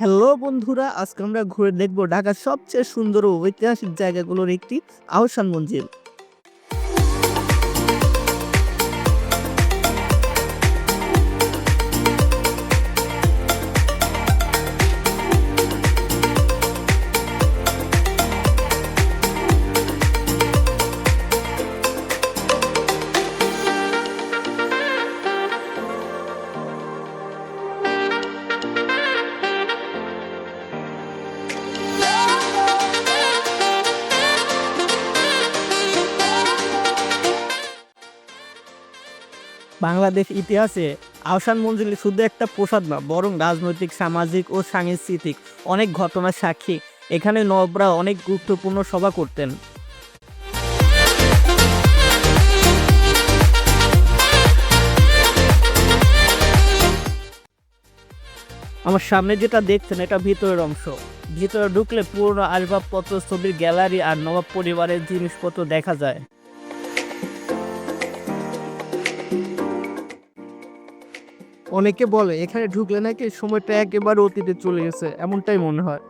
Hello বন্ধুরা, আজকে আমরা ঘুরে দেখব ঢাকার সবচেয়ে সুন্দর ও ঐতিহাসিক জায়গাগুলোর একটি আহসান মঞ্জিল। বাংলাদেশ ইতিহাসে আহসান মঞ্জিল শুধু একটা প্রসাদ না, বরং রাজনৈতিক, সামাজিক ও সাংস্কৃতিক অনেক ঘটনার সাক্ষী। এখানে নবরা অনেক গুরুত্বপূর্ণ সভা করতেন। আমার সামনে যেটা দেখছেন, এটা ভিতরের অংশ। ভিতরে ঢুকলে পুরনো আসবাবপত্র, ছবির গ্যালারি আর নবাব পরিবারের জিনিসপত্র দেখা যায়। অনেকে বলে, এখানে ঢুকলে নাকি সময়টা একেবারে অতীতে চলে গেছে। এমনটাই মনে হয়।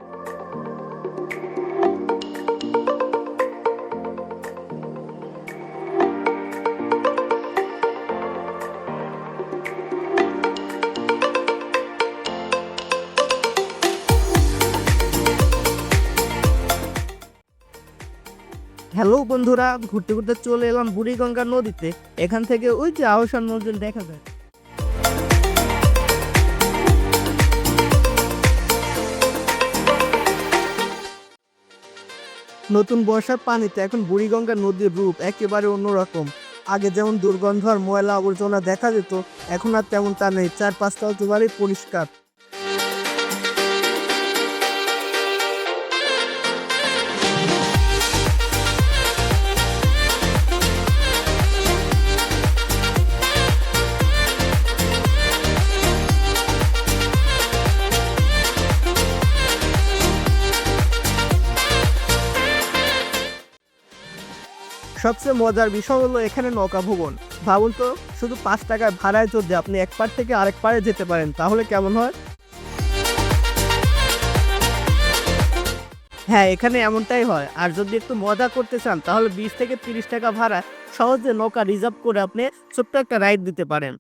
হ্যালো বন্ধুরা, ঘুরতে ঘুরতে চলে এলাম বুড়িগঙ্গা নদীতে। এখান থেকে ওই যে আহসান মঞ্জিল দেখা যায়। নতুন বর্ষার পানিতে এখন বুড়িগঙ্গা নদীর রূপ একেবারে অন্যরকম। আগে যেমন দুর্গন্ধ আর ময়লা আবর্জনা দেখা যেত, এখন আর তেমন তা নেই। চার পাঁচটা একেবারেই পরিষ্কার। সবচেয়ে মজার বিষয় হলো এখানে নৌকা ভবন। ভাবুন তো, শুধু পাঁচ টাকায় ভাড়ায় যদি আপনি এক পার থেকে আরেক পারে যেতে পারেন, তাহলে কেমন হয়? হ্যাঁ এখানে এমনটাই হয়। আর যদি একটু মজা করতে চান, তাহলে বিশ থেকে তিরিশ টাকা ভাড়া সহজে নৌকা রিজার্ভ করে আপনি ছোট্ট একটা রাইড দিতে পারেন।